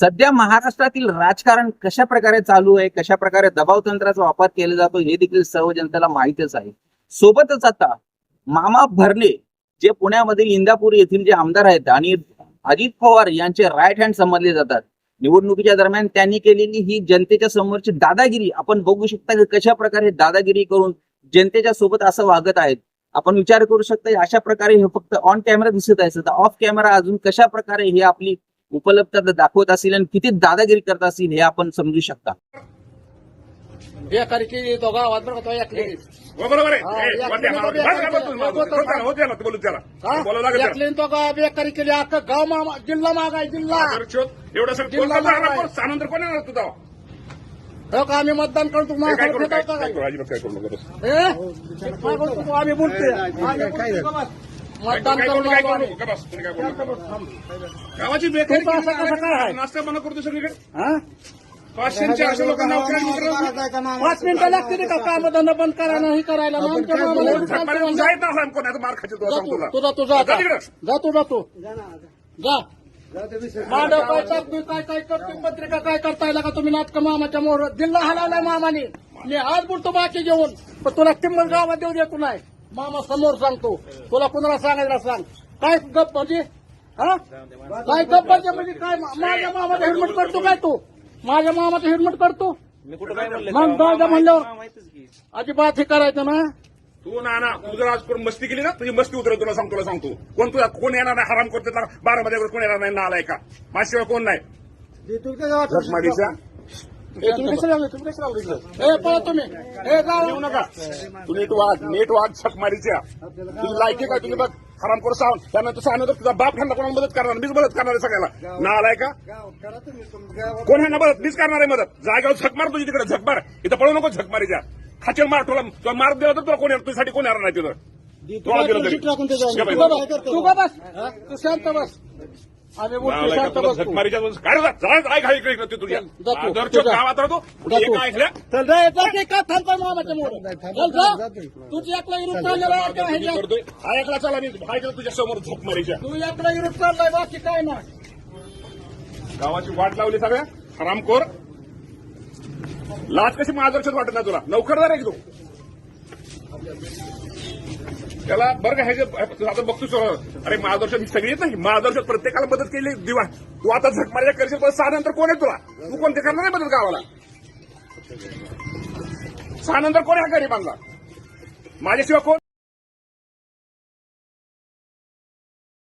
सध्या महाराष्ट्रातील राजकारण कशा प्रकारे चालू आहे? कशा प्रकारे दबाव तंत्राचा वापर केला जातो? हे देखील सर्व जनतेला माहितच आहे. सोबतच आता मामा भरले जे पुण्यामधील इंदापूर येथील जे आमदार आहेत आणि अजित पवार यांचे राईट हँड समजले जातात. निवडणुकीच्या दरम्यान त्यांनी केलेली ही जनतेच्या समोरची दादागिरी आपण बघू शकता की कशा प्रकारे दादागिरी करून जनतेच्या सोबत असं वागत आहेत. आपण विचार करू शकता अशा प्रकारे हे फक्त ऑन कॅमेरा दिसत आहे. तर ऑफ कॅमेरा अजून कशा प्रकारे हे आपली उपलब्धता दाखवत असतील आणि किती दादागिरी करत असतील हे आपण समजू शकता. बेकारीची तो गावात बरं का? हो, बरोबर आहे. ते गाव बेकारी केली अख्खं गाव जिल्हा मागाय जिल्हा. एवढं कोण? येणार तुझा हो का आम्ही मतदान करतो करतो? आम्ही बोलतोय. मतदान. गावाची बेकारी? नाश्ता बंद करतो सगळीकडे? हा? पाचशे चारशे लोकांना उपचार मिळतात. पाच मिनिटं लागतील का काम धंदा बंद करायला हे. तुझा तुझा जा. आता तिकडं. जा तू जा तू. जा मांडव काय काय काय करतोय पत्रिका काय करताय का तुम्ही नाटक मामाच्या मोहर दिल्ला हलावलाय मामाने. मी आज बोलतो बाकी जेवण पण तुला किंमत गावात देऊ देतो नाही. मामा समोर सांगतो. तुला कुणाला सांगायला सांग. काय गप म्हणजे? हा? काय गप म्हणजे म्हणजे काय? माझ्या मामाचा हेल्मेट करतो काय तू? माझ्या मामाचं हेल्मेट करतो? मग दादा म्हणल्यावर अजिबात हे करायचं ना? तू ना ना तू जर आज करून मस्ती केली ना? तुझी मस्ती उतरेल तुला सांगतो तुला सांगतो. कोण तुला कोण येणार नाही? हराम करतो बारा मध्ये कोण येणार नाही? नालाय का माझ्याशिवाय कोण नाही? तुम्ही कशाला लागले? तुम्ही कशाला लागले? ए, पळा तुम्ही. ए जाऊ येऊ नका. तू नीट वाग नीट वाग झकमारीच्या तुझी लायकी काय? तुम्ही बघ हराम करू सांग त्यानंतर सांगणार तुझा बाप ह्यांना कोणाला मदत करणार? मीच मदत करणार आहे सगळ्याला. नालाय का? कोण ह्यांना मदत? मीच करणार आहे मदत. जागेवर झक मार तुझी तिकडे झक मार इथं पळू नको झक मारीच्या खाचेल मार तुला तुला मार दिला तर तुला कोण येणार? तुझ्यासाठी कोण येणार नाही तिथं? तुला ते. तू? तू बस. तू शांत बस. आम्ही बोलतो नालायका, शांत तुला बस झक तू. मारीच्या वेळेस काय रे, जा, जा, काय इकडे इकडे तुझ्या. जा जा. गावात राहतो. जा ऐकल्या जा, जा जा? करतोय. हा चला मी ऐकलं समोर तू एकला चाललाय बाकी काय नाही. गावाची वाट लावली सगळ्या. हरामखोर लाच कशी मार्गदर्शक वाटत नाही तुला? नौकरदार आहे की तू? त्याला बरं का ह्याचे आता बघतो अरे महादर्शन सगळी येत नाही. महादर्शन प्रत्येकाला मदत केली. दिवा. तू आता झक करशील पण सहा नंतर कोण आहे तुला? तू कोणते करणार नाही मदत गावाला? सहा नंतर कोण आहे गरीबांना? माझ्याशिवाय कोण